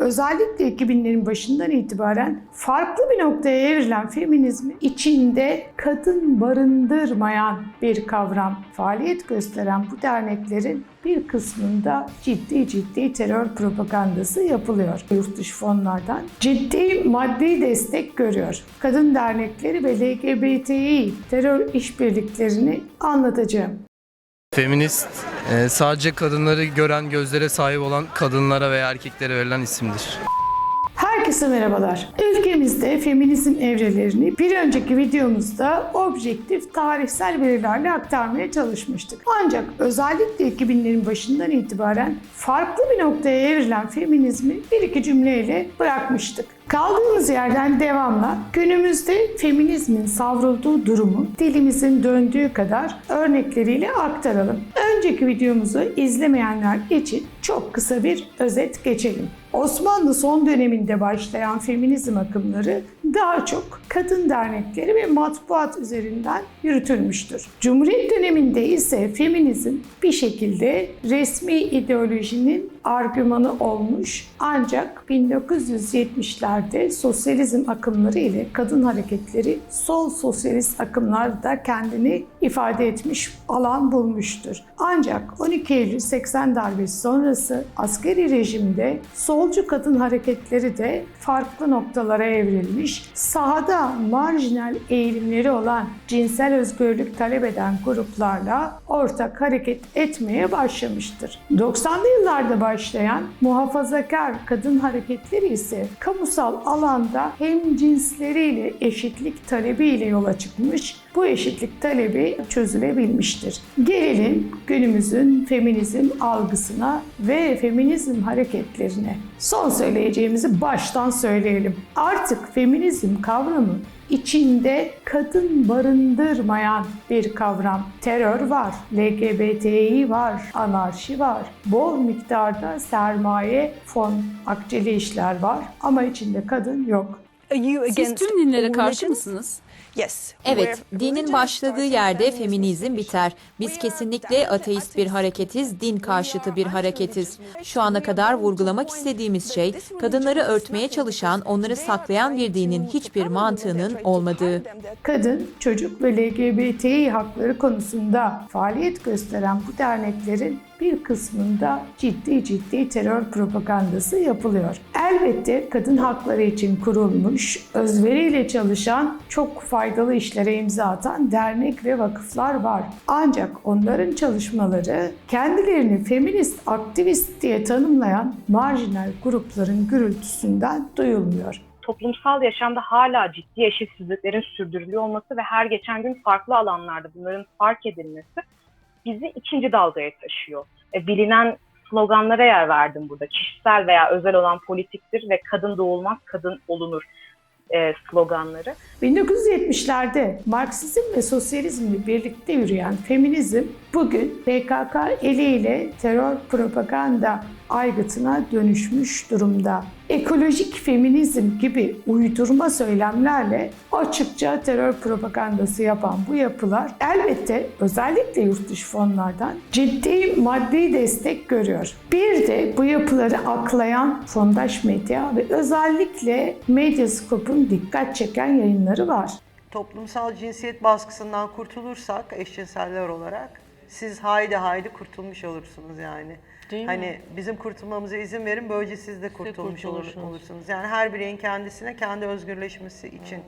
Özellikle 2000'lerin başından itibaren farklı bir noktaya evrilen feminizmi içinde kadın barındırmayan bir kavram faaliyet gösteren bu derneklerin bir kısmında ciddi ciddi terör propagandası yapılıyor. Yurt dışı fonlardan ciddi maddi destek görüyor. Kadın dernekleri ve LGBTİ terör işbirliklerini anlatacağım. Feminist e, sadece kadınları gören gözlere sahip olan kadınlara veya erkeklere verilen isimdir. Herkese merhabalar. Ülkemizde feminizm evrelerini bir önceki videomuzda objektif tarihsel verilerle aktarmaya çalışmıştık. Ancak özellikle 2000'lerin başından itibaren farklı bir noktaya evrilen feminizmi bir iki cümleyle bırakmıştık. Kaldığımız yerden devamla günümüzde feminizmin savrulduğu durumu dilimizin döndüğü kadar örnekleriyle aktaralım. Önceki videomuzu izlemeyenler için çok kısa bir özet geçelim. Osmanlı son döneminde başlayan feminizm akımları daha çok kadın dernekleri ve matbuat üzerinden yürütülmüştür. Cumhuriyet döneminde ise feminizm bir şekilde resmi ideolojinin argümanı olmuş ancak 1970'lerde sosyalizm akımları ile kadın hareketleri sol sosyalist akımlarda kendini ifade etmiş alan bulmuştur. Ancak 12 Eylül 80 darbesi sonrası askeri rejimde solcu kadın hareketleri de farklı noktalara evrilmiş. Sahada marjinal eğilimleri olan cinsel özgürlük talep eden gruplarla ortak hareket etmeye başlamıştır. 90'lı yıllarda başlayan muhafazakar kadın hareketleri ise kamusal alanda hem cinsleriyle eşitlik talebiyle yola çıkmış, bu eşitlik talebi çözülebilmiştir. Gelelim günümüzün feminizm algısına ve feminizm hareketlerine. Son söyleyeceğimizi baştan söyleyelim. Artık feminizm kavramı içinde kadın barındırmayan bir kavram. Terör var, LGBTİ var, anarşi var, bol miktarda sermaye, fon, akçeli işler var ama içinde kadın yok. Siz tüm dinlere karşı mısınız? Evet, dinin başladığı yerde feminizm biter. Biz kesinlikle ateist bir hareketiz, din karşıtı bir hareketiz. Şu ana kadar vurgulamak istediğimiz şey, kadınları örtmeye çalışan, onları saklayan bir dinin hiçbir mantığının olmadığı. Kadın, çocuk ve LGBTİ hakları konusunda faaliyet gösteren bu derneklerin bir kısmında ciddi ciddi terör propagandası yapılıyor. Elbette kadın hakları için kurulmuş, özveriyle çalışan, çok faydalı işlere imza atan dernek ve vakıflar var. Ancak onların çalışmaları kendilerini feminist aktivist diye tanımlayan marjinal grupların gürültüsünden duyulmuyor. toplumsal yaşamda hala ciddi eşitsizliklerin sürdürülüyor olması ve her geçen gün farklı alanlarda bunların fark edilmesi bizi ikinci dalgaya taşıyor. E, bilinen sloganlara yer verdim burada. Kişisel veya özel olan politiktir ve kadın doğulmaz, kadın olunur e, sloganları. 1970'lerde Marksizm ve sosyalizmle birlikte yürüyen feminizm bugün PKK eliyle terör propaganda aygıtına dönüşmüş durumda. Ekolojik feminizm gibi uydurma söylemlerle açıkça terör propagandası yapan bu yapılar elbette özellikle yurt dışı fonlardan ciddi maddi destek görüyor. Bir de bu yapıları aklayan fondaş medya ve özellikle Medyascope'un dikkat çeken yayınları var. toplumsal cinsiyet baskısından kurtulursak eşcinseller olarak siz haydi haydi kurtulmuş olursunuz yani. Değil mi? hani bizim kurtulmamıza izin verin böylece siz de kurtulmuş olur- kurtulursunuz. olursunuz. Yani her bireyin kendisine kendi özgürleşmesi için e,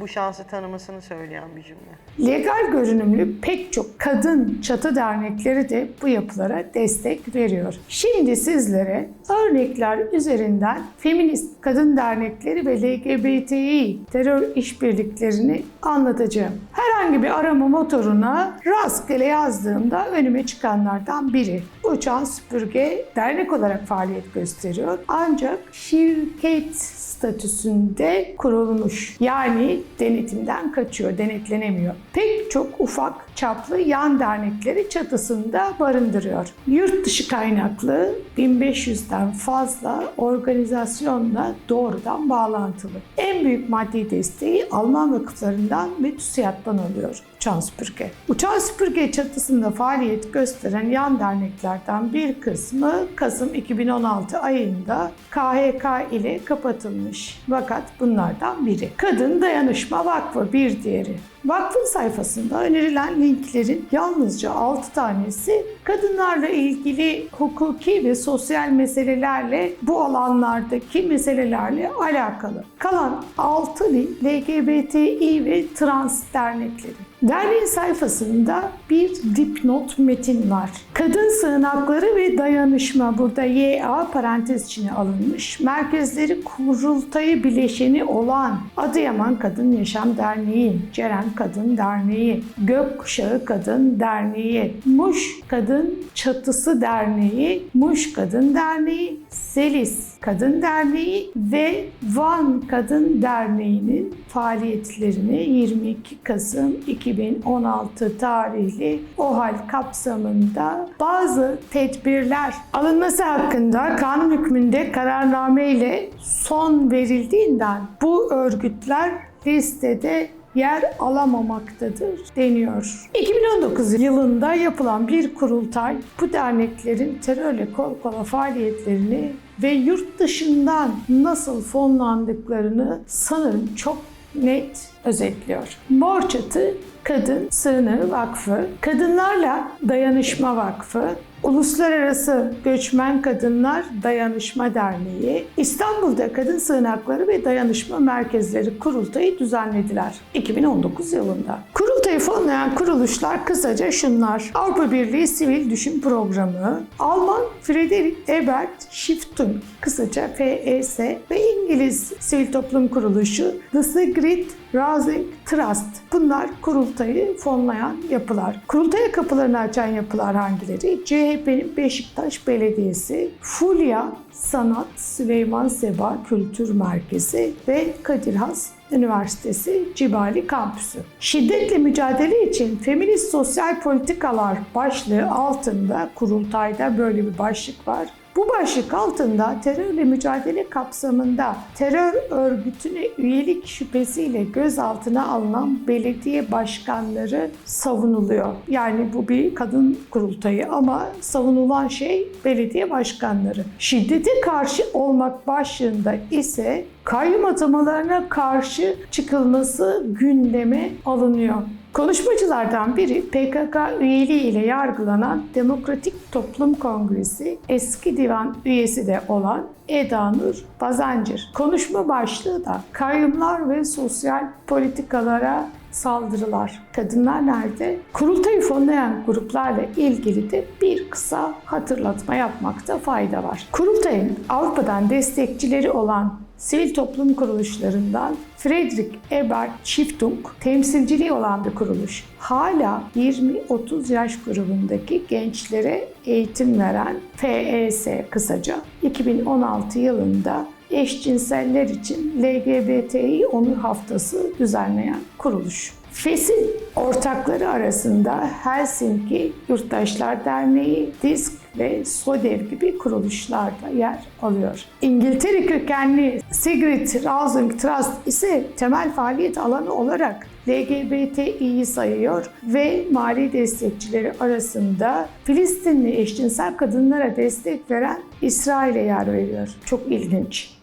bu şansı tanımasını söyleyen bir cümle. Legal görünümlü pek çok kadın çatı dernekleri de bu yapılara destek veriyor. Şimdi sizlere örnekler üzerinden feminist kadın dernekleri ve LGBTİ terör işbirliklerini anlatacağım. Herhangi bir arama motoruna rastgele yazdığımda önüme çıkanlardan biri. Uçan Süpürge dernek olarak faaliyet gösteriyor. Ancak şirket statüsünde kurulmuş. Yani denetimden kaçıyor, denetlenemiyor. Pek çok ufak çaplı yan dernekleri çatısında barındırıyor. Yurt dışı kaynaklı 1500'den fazla organizasyonla doğrudan bağlantılı. En büyük maddi desteği Alman vakıflarından ve TÜSİAD'dan alıyor. Uçan Süpürge. Uçan Süpürge çatısında faaliyet gösteren yan derneklerden bir kısmı Kasım 2016 ayında KHK ile kapatılmış. Fakat bunlardan biri. Kadın Dayanışma Vakfı bir diğeri. Vakfın sayfasında önerilen linklerin yalnızca 6 tanesi kadınlarla ilgili hukuki ve sosyal meselelerle bu alanlardaki meselelerle alakalı. Kalan 6 link LGBTİ ve trans dernekleri. Derneğin sayfasında bir dipnot metin var. Kadın sığınakları ve dayanışma burada YA parantez içine alınmış. Merkezleri kurultayı bileşeni olan Adıyaman Kadın Yaşam Derneği, Ceren Kadın Derneği, Gökkuşağı Kadın Derneği, Muş Kadın Çatısı Derneği, Muş Kadın Derneği, Selis Kadın Derneği ve Van Kadın Derneği'nin faaliyetlerini 22 Kasım 2016 tarihli OHAL kapsamında bazı tedbirler alınması hakkında kanun hükmünde kararname ile son verildiğinden bu örgütler listede yer alamamaktadır deniyor. 2019 yılında yapılan bir kurultay bu derneklerin terörle kol kola faaliyetlerini ve yurt dışından nasıl fonlandıklarını sanırım çok net özetliyor. Mor Çatı Kadın Sığınağı Vakfı, Kadınlarla Dayanışma Vakfı, Uluslararası Göçmen Kadınlar Dayanışma Derneği, İstanbul'da Kadın Sığınakları ve Dayanışma Merkezleri kurultayı düzenlediler 2019 yılında. Kurultayı fonlayan kuruluşlar kısaca şunlar. Avrupa Birliği Sivil Düşün Programı, Alman Friedrich Ebert Stiftung, kısaca FES ve İngiliz Sivil Toplum Kuruluşu The Sigrid Rising Trust. Bunlar kurultayı fonlayan yapılar. Kurultaya kapılarını açan yapılar hangileri? CHP'nin Beşiktaş Belediyesi, Fulya Sanat Süleyman Seba Kültür Merkezi ve Kadir Has Üniversitesi Cibali Kampüsü. Şiddetle mücadele için feminist sosyal politikalar başlığı altında kurultayda böyle bir başlık var. Bu başlık altında terörle mücadele kapsamında terör örgütüne üyelik şüphesiyle gözaltına alınan belediye başkanları savunuluyor. Yani bu bir kadın kurultayı ama savunulan şey belediye başkanları. Şiddete karşı olmak başlığında ise kayyum atamalarına karşı çıkılması gündeme alınıyor. Konuşmacılardan biri PKK üyeliği ile yargılanan Demokratik Toplum Kongresi eski divan üyesi de olan Eda Nur Bazancır. Konuşma başlığı da kayyumlar ve sosyal politikalara saldırılar. Kadınlar nerede? Kurultayı fonlayan gruplarla ilgili de bir kısa hatırlatma yapmakta fayda var. Kurultayın Avrupa'dan destekçileri olan sivil toplum kuruluşlarından Friedrich Ebert Stiftung temsilciliği olan bir kuruluş. Hala 20-30 yaş grubundaki gençlere eğitim veren FES kısaca 2016 yılında eşcinseller için LGBTİ Onur Haftası düzenleyen kuruluş. FES'in ortakları arasında Helsinki Yurttaşlar Derneği, DISK ve SODEV gibi kuruluşlar da yer alıyor. İngiltere kökenli Sigrid Rousing Trust ise temel faaliyet alanı olarak LGBTİ'yi sayıyor ve mali destekçileri arasında Filistinli eşcinsel kadınlara destek veren İsrail'e yer veriyor. Çok ilginç.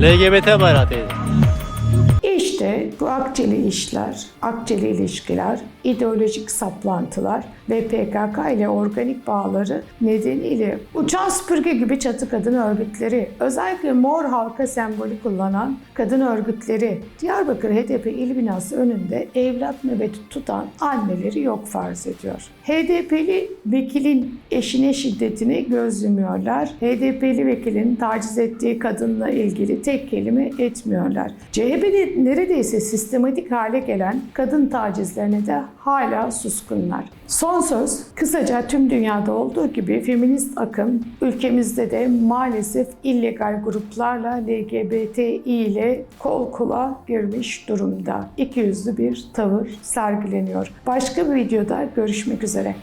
LGBT bayrağı teyze. Bu akçeli işler, akçeli ilişkiler, ideolojik saplantılar ve PKK ile organik bağları nedeniyle uçan süpürge gibi çatı kadın örgütleri, özellikle mor halka sembolü kullanan kadın örgütleri, Diyarbakır HDP il binası önünde evlat nöbeti tutan anneleri yok farz ediyor. HDP'li vekilin eşine şiddetini göz yumuyorlar. HDP'li vekilin taciz ettiği kadınla ilgili tek kelime etmiyorlar. CHP'de neredeyse sistematik hale gelen kadın tacizlerine de hala suskunlar. Son söz, kısaca tüm dünyada olduğu gibi feminist akım ülkemizde de maalesef illegal gruplarla LGBTİ ile kol kola girmiş durumda. İkiyüzlü bir tavır sergileniyor. Başka bir videoda görüşmek üzere.